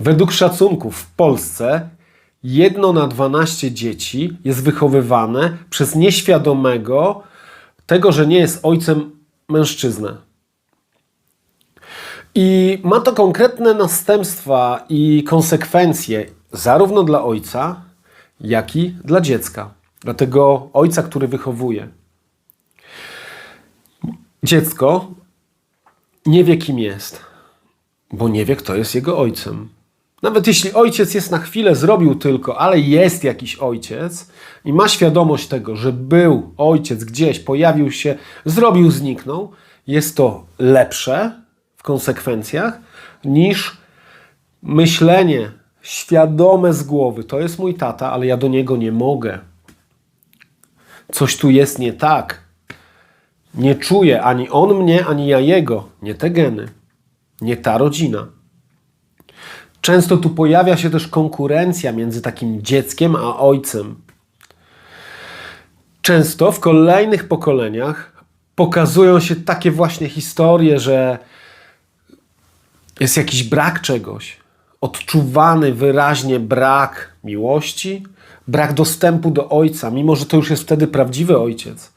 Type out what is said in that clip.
Według szacunków w Polsce jedno na 12 dzieci jest wychowywane przez nieświadomego tego, że nie jest ojcem mężczyznę. I ma to konkretne następstwa i konsekwencje zarówno dla ojca, jak i dla dziecka. Dla tego ojca, który wychowuje. Dziecko nie wie, kim jest, bo nie wie, kto jest jego ojcem. Nawet jeśli ojciec jest na chwilę, zrobił tylko, ale jest jakiś ojciec i ma świadomość tego, że był ojciec gdzieś, pojawił się, zrobił, zniknął, jest to lepsze w konsekwencjach niż myślenie świadome z głowy. To jest mój tata, ale ja do niego nie mogę. Coś tu jest nie tak. Nie czuję ani on mnie, ani ja jego. Nie te geny. Nie ta rodzina. Często tu pojawia się też konkurencja między takim dzieckiem a ojcem. Często w kolejnych pokoleniach pokazują się takie właśnie historie, że jest jakiś brak czegoś, odczuwany wyraźnie brak miłości, brak dostępu do ojca, mimo że to już jest wtedy prawdziwy ojciec.